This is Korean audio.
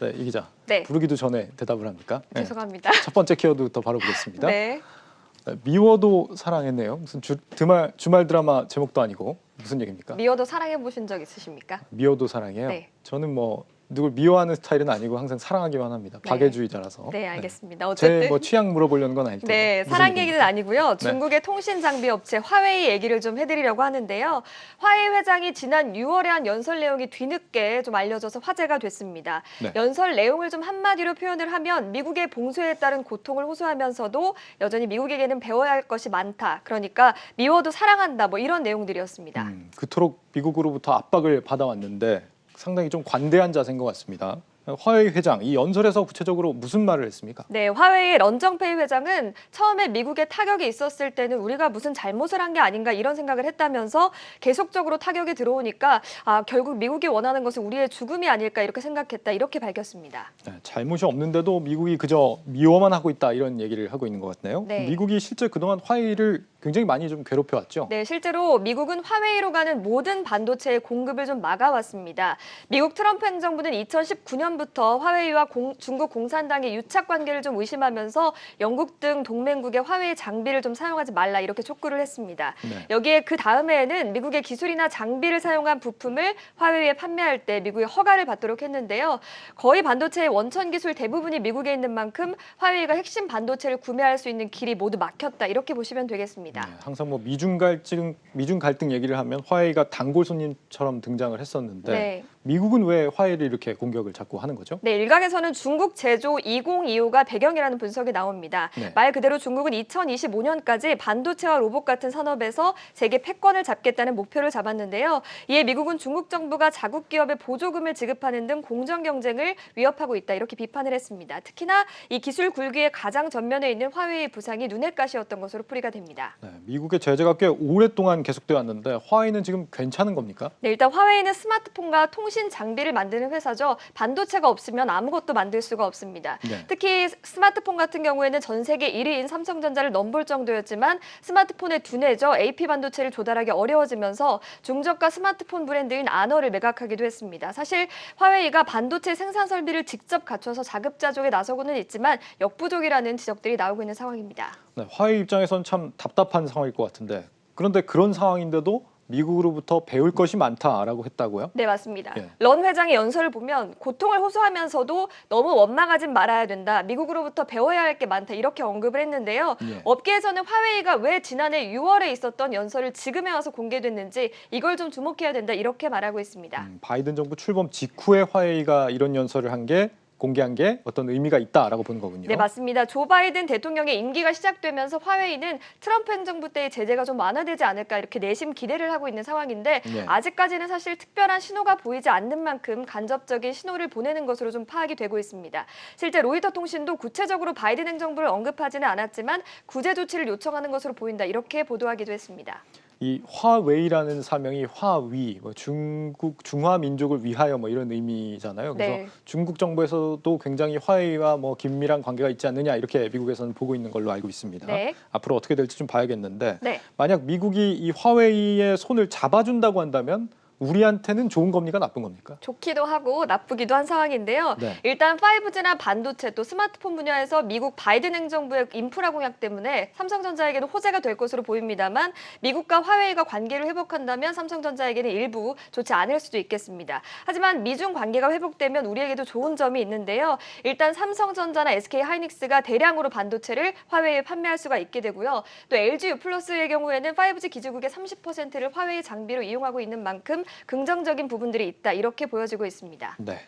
네, 이 기자. 네. 부르기도 전에 대답을 합니까? 네. 죄송합니다. 첫 번째 키워드부터 바로 보겠습니다. 네. 네, 미워도 사랑했네요. 무슨 주, 주말 주말 드라마 제목도 아니고 무슨 얘기입니까? 미워도 사랑해 보신 적 있으십니까? 미워도 사랑해요. 네. 저는 뭐 누굴 미워하는 스타일은 아니고 항상 사랑하기만 합니다. 네. 박애주의자라서. 네, 알겠습니다. 어쨌든 제 뭐 취향 물어보려는 건 때문에. 네, 사랑? 얘기는 아니고요. 네. 중국의 통신 장비 업체 화웨이 얘기를 좀 해드리려고 하는데요. 화웨이 회장이 지난 6월에 한 연설 내용이 뒤늦게 좀 알려져서 화제가 됐습니다. 네. 연설 내용을 좀 한마디로 표현을 하면 미국의 봉쇄에 따른 고통을 호소하면서도 여전히 미국에게는 배워야 할 것이 많다. 그러니까 미워도 사랑한다. 뭐 이런 내용들이었습니다. 음, 그토록 미국으로부터 압박을 받아왔는데 상당히 좀 관대한 자세인 것 같습니다. 화웨이 회장 이 연설에서 구체적으로 무슨 말을 했습니까? 네, 화웨이 런정페이 회장은 처음에 미국에 타격이 있었을 때는 우리가 무슨 잘못을 한 게 아닌가 이런 생각을 했다면서 계속적으로 타격이 들어오니까 아, 결국 미국이 원하는 것은 우리의 죽음이 아닐까 이렇게 생각했다 이렇게 밝혔습니다. 네, 잘못이 없는데도 미국이 그저 미워만 하고 있다 이런 얘기를 하고 있는 것 같네요. 네. 미국이 실제 그동안 화웨이를 굉장히 많이 좀 괴롭혀왔죠. 네, 실제로 미국은 화웨이로 가는 모든 반도체의 공급을 좀 막아왔습니다. 미국 트럼프 행정부는 2019년 부터 화웨이와 공- 중국 공산당의 유착 관계를 좀 의심하면서 영국 등 동맹국의 화웨이 장비를 좀 사용하지 말라 이렇게 촉구를 했습니다. 네. 여기에 그 다음에는 미국의 기술이나 장비를 사용한 부품을 화웨이에 판매할 때 미국의 허가를 받도록 했는데요. 거의 반도체의 원천 기술 대부분이 미국에 있는 만큼 화웨이가 핵심 반도체를 구매할 수 있는 길이 모두 막혔다 이렇게 보시면 되겠습니다. 네, 항상 뭐 미중 갈등 미중 갈등 얘기를 하면 화웨이가 단골 손님처럼 등장을 했었는데 네. 미국은 왜 화웨이를 이렇게 공격을 자꾸 하는 거죠? 네, 일각에서는 중국 제조 2025가 배경이라는 분석이 나옵니다. 네. 말 그대로 중국은 2025년까지 반도체와 로봇 같은 산업에서 세계 패권을 잡겠다는 목표를 잡았는데요. 이에 미국은 중국 정부가 자국 기업에 보조금을 지급하는 등 공정 경쟁을 위협하고 있다 이렇게 비판을 했습니다. 특히나 이 기술 굴기의 가장 전면에 있는 화웨이 부상이 눈엣 가시였던 것으로 풀이가 됩니다. 네, 미국의 제재가 꽤 오랫동안 계속돼 왔는데 화웨이는 지금 괜찮은 겁니까? 네, 일단 화웨이는 스마트폰과 통신 장비를 만드는 회사죠. 반도 체가 없으면 아무것도 만들 수가 없습니다. 네. 특히 스마트폰 같은 경우에는 전 세계 1위인 삼성전자를 넘볼 정도였지만 스마트폰의 두뇌죠. AP 반도체를 조달하기 어려워지면서 중저가 스마트폰 브랜드인 아너를 매각하기도 했습니다. 사실 화웨이가 반도체 생산 설비를 직접 갖춰서 자급자족에 나서고는 있지만 역부족이라는 지적들이 나오고 있는 상황입니다. 네, 화웨이 입장에선 참 답답한 상황일 것 같은데 그런데 그런 상황인데도 미국으로부터 배울 것이 많다라고 했다고요? 네, 맞습니다. 예. 런 회장의 연설을 보면 고통을 호소하면서도 너무 원망하진 말아야 된다. 미국으로부터 배워야 할 게 많다. 이렇게 언급을 했는데요. 예. 업계에서는 화웨이가 왜 지난해 6월에 있었던 연설을 지금에 와서 공개됐는지 이걸 좀 주목해야 된다. 이렇게 말하고 있습니다. 음, 바이든 정부 출범 직후에 화웨이가 이런 연설을 한 게 공개한 게 어떤 의미가 있다라고 보는 거군요. 네, 맞습니다. 조 바이든 대통령의 임기가 시작되면서 화웨이는 트럼프 행정부 때의 제재가 좀 완화되지 않을까 이렇게 내심 기대를 하고 있는 상황인데 네. 아직까지는 사실 특별한 신호가 보이지 않는 만큼 간접적인 신호를 보내는 것으로 좀 파악이 되고 있습니다. 실제 로이터 통신도 구체적으로 바이든 행정부를 언급하지는 않았지만 구제 조치를 요청하는 것으로 보인다 이렇게 보도하기도 했습니다. 이 화웨이라는 사명이 화위, 뭐 중국 중화 민족을 위하여 뭐 이런 의미잖아요. 그래서 네. 중국 정부에서도 굉장히 화웨이와 뭐 긴밀한 관계가 있지 않느냐 이렇게 미국에서는 보고 있는 걸로 알고 있습니다. 네. 앞으로 어떻게 될지 좀 봐야겠는데 네. 만약 미국이 이 화웨이의 손을 잡아준다고 한다면 우리한테는 좋은 겁니까 나쁜 겁니까? 좋기도 하고 나쁘기도 한 상황인데요. 네. 일단 5G나 반도체 또 스마트폰 분야에서 미국 바이든 행정부의 인프라 공약 때문에 삼성전자에게는 호재가 될 것으로 보입니다만 미국과 화웨이가 관계를 회복한다면 삼성전자에게는 일부 좋지 않을 수도 있겠습니다. 하지만 미중 관계가 회복되면 우리에게도 좋은 점이 있는데요. 일단 삼성전자나 SK 하이닉스가 대량으로 반도체를 화웨이에 판매할 수가 있게 되고요. 또 LG U 플러스의 경우에는 5G 기지국의 30%를 화웨이 장비로 이용하고 있는 만큼 긍정적인 부분들이 있다 이렇게 보여지고 있습니다. 네.